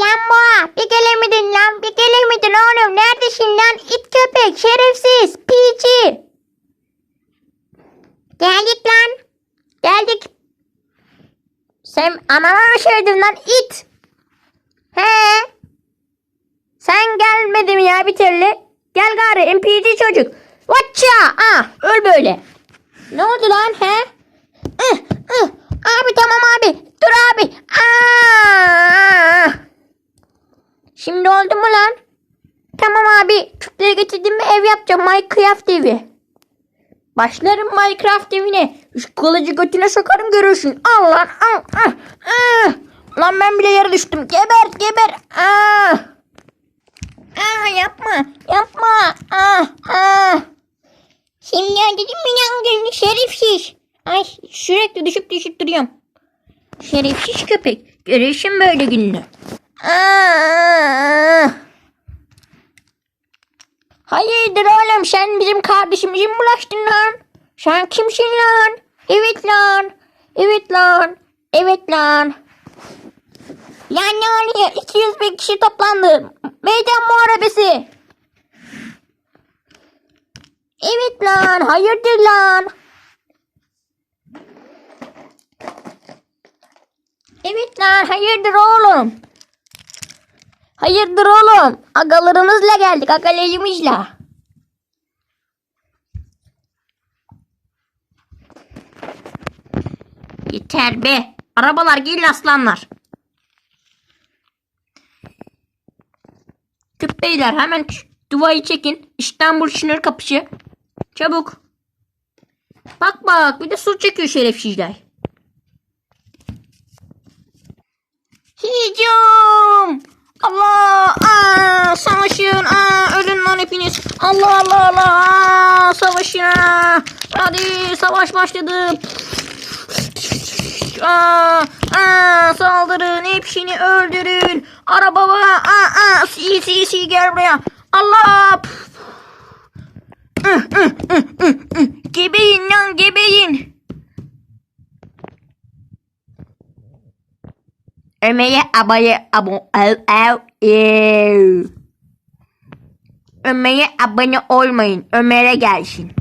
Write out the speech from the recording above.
Lan boğa bir gelemedin lan bir gelemedin oğlum neredesin lan it köpek şerefsiz piçi. Geldik lan geldik. Sen mı söyledin lan it? He? Sen gelmedin ya bir türlü? Gel gari NPC çocuk. Vatça! Ah öl böyle. Ne oldu lan he? Ih, ih. Abi tamam abi. Dur abi. Aa! Şimdi oldu mu lan? Tamam abi. Küpleri getirdim mi ev yapacağım. Minecraft evi. Başlarım Minecraft evine. Şu kılıcı götüne sokarım görürsün. Al lan al. Ah, ah. Lan ben bile yere düştüm. Geber geber. Ah. Ah yapma. Yapma. Ah ah. Şimdi dedim mi lan gözünü şerefsiz. Ay sürekli düşüp düşüp duruyorum. Şerefsiz köpek. Görürsün böyle gününü. Hayırdır oğlum sen bizim kardeşimize mi bulaştın lan? Sen kimsin lan? Evet lan. Evet lan. Evet lan. Ne oluyor? 200 bin kişi toplandı. Meydan muharebesi. Evet lan. Hayırdır lan? Evet lan. Hayırdır oğlum? Hayırdır oğlum? Agalarımızla geldik. Agalarımızla. Yeter be. Arabalar gelin aslanlar. Küp beyler hemen şu duayı çekin. İstanbul sınır kapışı. Çabuk. Bak bak bir de su çekiyor şerefsizler. Hicum. Allah. Aa, savaşın. Aa, ölün lan hepiniz. Allah Allah Allah. Aa, savaşın. Aa. Hadi savaş başladı. Aa, aa, saldırın. Hepsini öldürün. Arabama. Aa, aa, si si si gel buraya. Allah. Gebeyin lan gebeyin. Ömer'e abone abone ev. Ömer'e abone olmayın. Ömer'e gelsin.